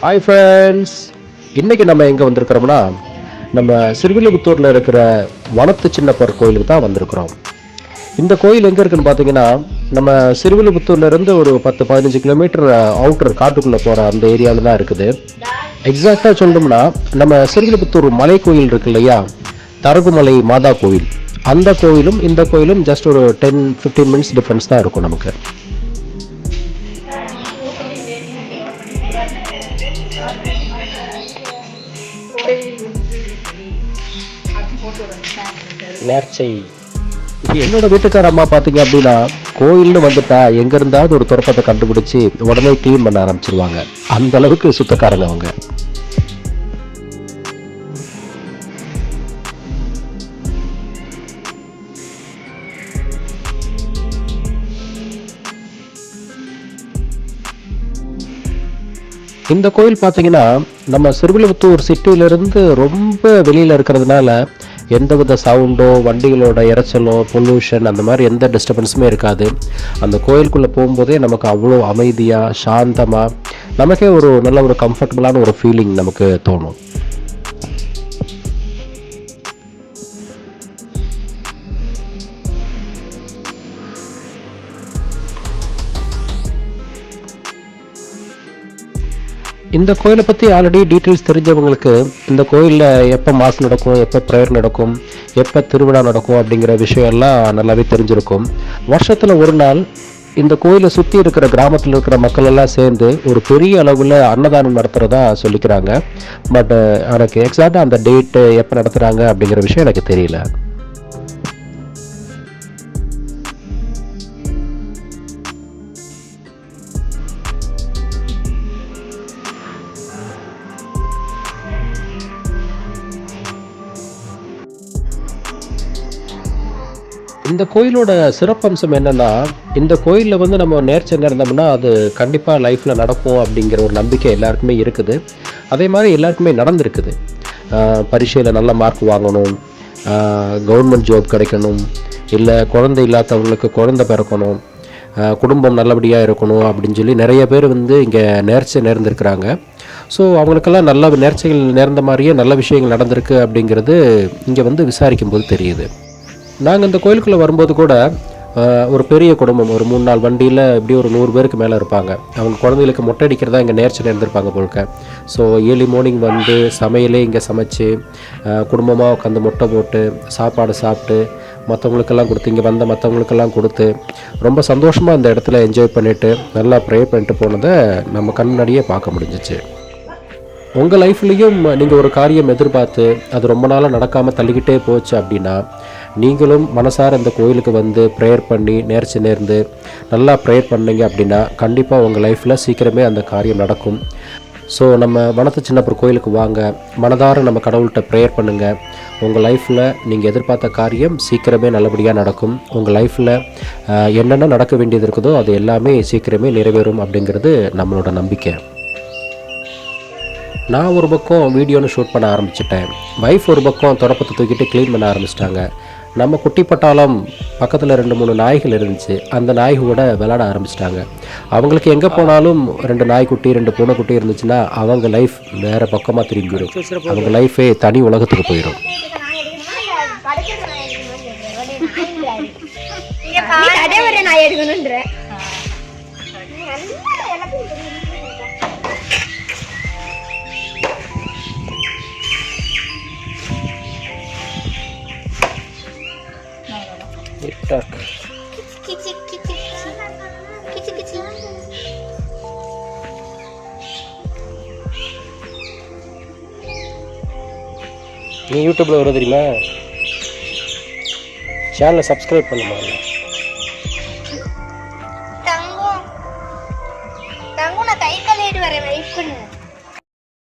Hi friends இன்றைக்கி நம்ம எங்கே வந்திருக்கிறோம்னா நம்ம சிறுவில்லிபுத்தூரில் இருக்கிற வனத்து சின்னப்பர் கோயிலுக்கு தான் வந்திருக்கிறோம். இந்த கோயில் எங்கே இருக்குன்னு பார்த்தீங்கன்னா நம்ம சிறுவில்லிபுத்தூர்லேருந்து ஒரு பத்து பதினஞ்சு கிலோமீட்டர் அவுட்டர் காட்டுக்குள்ளே போகிற அந்த ஏரியாவில் தான் இருக்குது. எக்ஸாக்டாக சொல்லணும்னா நம்ம சிறுவில்லிபுத்தூர் மலை கோயில் இருக்கு இல்லையா? தரகுமலை மாதா கோயில். அந்த கோயிலும் இந்த கோயிலும் ஜஸ்ட் ஒரு டென் ஃபிஃப்டீன் மினிட்ஸ் டிஃப்ரென்ஸ் தான் இருக்கும் நமக்கு. நேர்ச்சை. என்னோட வீட்டுக்கார அம்மா பார்த்தீங்க அப்படின்னா கோயில்னு வந்துட்டா எங்க இருந்தாவது ஒரு துரப்பத்தை கண்டுபிடிச்சு உடனே க்ளீன் பண்ண ஆரம்பிச்சிருவாங்க. அந்த அளவுக்கு சுத்தக்காரங்க அவங்க. இந்த கோயில் பார்த்தீங்கன்னா நம்ம சிறுவில்லிபுத்தூர் சிட்டியிலிருந்து ரொம்ப வெளியில் இருக்கிறதுனால எந்தவித சவுண்டோ வண்டிகளோட இறைச்சலோ பொல்யூஷன் அந்த மாதிரி எந்த டிஸ்டர்பன்ஸுமே இருக்காது. அந்த கோயிலுக்குள்ளே போகும்போதே நமக்கு அவ்வளோ அமைதியாக சாந்தமாக நமக்கே ஒரு நல்ல ஒரு கம்ஃபர்டபுளான ஒரு ஃபீலிங் நமக்கு தோணும். இந்த கோயிலை பற்றி ஆல்ரெடி டீட்டெயில்ஸ் தெரிஞ்சவங்களுக்கு இந்த கோயிலில் எப்போ மாஸ் நடக்கும் எப்போ ப்ரேயர் நடக்கும் எப்போ திருவிழா நடக்கும் அப்படிங்கிற விஷயம் எல்லாம் நல்லாவே தெரிஞ்சிருக்கும். வருஷத்தில் ஒரு நாள் இந்த கோயிலை சுற்றி இருக்கிற கிராமத்தில் இருக்கிற மக்கள் எல்லாம் சேர்ந்து ஒரு பெரிய அளவில் அன்னதானம் நடத்துகிறதா சொல்லிக்கிறாங்க. பட் எனக்கு எக்ஸாக்டாக அந்த டேட்டு எப்போ நடத்துகிறாங்க அப்படிங்கிற விஷயம் எனக்கு தெரியல. இந்த கோயிலோட சிறப்பம்சம் என்னன்னா இந்த கோயிலில் வந்து நம்ம நேர்ச்சை நேர்ந்தோம்னா அது கண்டிப்பாக லைஃப்பில் நடக்கும் அப்படிங்கிற ஒரு நம்பிக்கை எல்லாருக்குமே இருக்குது. அதே மாதிரி எல்லாருக்குமே நடந்திருக்குது. பரீட்சையில் நல்ல மார்க் வாங்கணும். கவர்மெண்ட் ஜாப் கிடைக்கணும். இல்லை குழந்தை இல்லாதவங்களுக்கு குழந்தை பிறக்கணும். குடும்பம் நல்லபடியாக இருக்கணும் அப்படின்னு சொல்லி நிறைய பேர் வந்து இங்கே நேர்ச்சை நேர்ந்திருக்கிறாங்க. ஸோ அவங்களுக்கெல்லாம் நல்ல நேர்ச்சைகள் நேர்ந்த மாதிரியே நல்ல விஷயங்கள் நடந்திருக்கு அப்படிங்கிறது இங்கே வந்து விசாரிக்கும் போது தெரியுது. நாங்கள் இந்த கோயிலுக்குள்ளே வரும்போது கூட ஒரு பெரிய குடும்பம் ஒரு மூணு நாள் வண்டியில் எப்படியும் ஒரு நூறு பேருக்கு மேலே இருப்பாங்க. அவங்க குழந்தைகளுக்கு மொட்டை அடிக்கிறதா இங்கே நேர்ச்சி நேர்ந்திருப்பாங்க போலுக்க ஸோ ஏர்லி மார்னிங் வந்து சமையலே இங்கே சமைச்சு குடும்பமாக உட்காந்து மொட்டை போட்டு சாப்பாடு சாப்பிட்டு மற்றவங்களுக்கெல்லாம் கொடுத்து இங்கே வந்த மற்றவங்களுக்கெல்லாம் கொடுத்து ரொம்ப சந்தோஷமாக இந்த இடத்துல என்ஜாய் பண்ணிவிட்டு நல்லா ப்ரே பண்ணிட்டு போனதை நம்ம கண் முன்னாடியே பார்க்க முடிஞ்சிச்சு. உங்கள் லைஃப்லேயும் நீங்கள் ஒரு காரியம் எதிர்பார்த்து அது ரொம்ப நாளாக நடக்காமல் தள்ளிக்கிட்டே போச்சு அப்படின்னா நீங்களும் மனசார இந்த கோயிலுக்கு வந்து ப்ரேயர் பண்ணி நேர்ச்சி நேர்ந்து நல்லா ப்ரேயர் பண்ணீங்க அப்படின்னா கண்டிப்பாக உங்கள் லைஃப்பில் சீக்கிரமே அந்த காரியம் நடக்கும். ஸோ நம்ம வனத்து சின்னப்பர் கோயிலுக்கு வாங்க மனதார நம்ம கடவுள்கிட்ட ப்ரேயர் பண்ணுங்கள் உங்கள் லைஃப்பில் நீங்கள் எதிர்பார்த்த காரியம் சீக்கிரமே நல்லபடியாக நடக்கும். உங்கள் லைஃப்பில் என்னென்ன நடக்க வேண்டியது இருக்குதோ அது எல்லாமே சீக்கிரமே நிறைவேறும் அப்படிங்கிறது நம்மளோட நம்பிக்கை. நான் ஒரு பக்கம் வீடியோன்னு ஷூட் பண்ண ஆரம்பிச்சிட்டேன். வைஃப் ஒரு பக்கம் தொடப்பத்தை தூக்கிட்டு க்ளீன் பண்ண ஆரம்பிச்சிட்டாங்க. நம்ம குட்டி பட்டாளம் பக்கத்தில் ரெண்டு மூணு நாய்கள் இருந்துச்சு. அந்த நாய்களோட விளாட ஆரம்பிச்சிட்டாங்க. அவங்களுக்கு எங்கே போனாலும் ரெண்டு நாய்க்குட்டி ரெண்டு பூனைக்குட்டி இருந்துச்சுன்னா அவங்க லைஃப் வேறு பக்கமாக திரும்பிடும் அவங்க லைஃபே தனி உலகத்துக்கு போயிடும் அதே ஒரு நான் எடுக்கணுன்ற டிக்டாக் கிச்சி கிச்சி கிச்சி கிச்சி நீ யூடியூப்பில் வர தெரியுமா? சேனலை சப்ஸ்கிரைப் பண்ணுமா?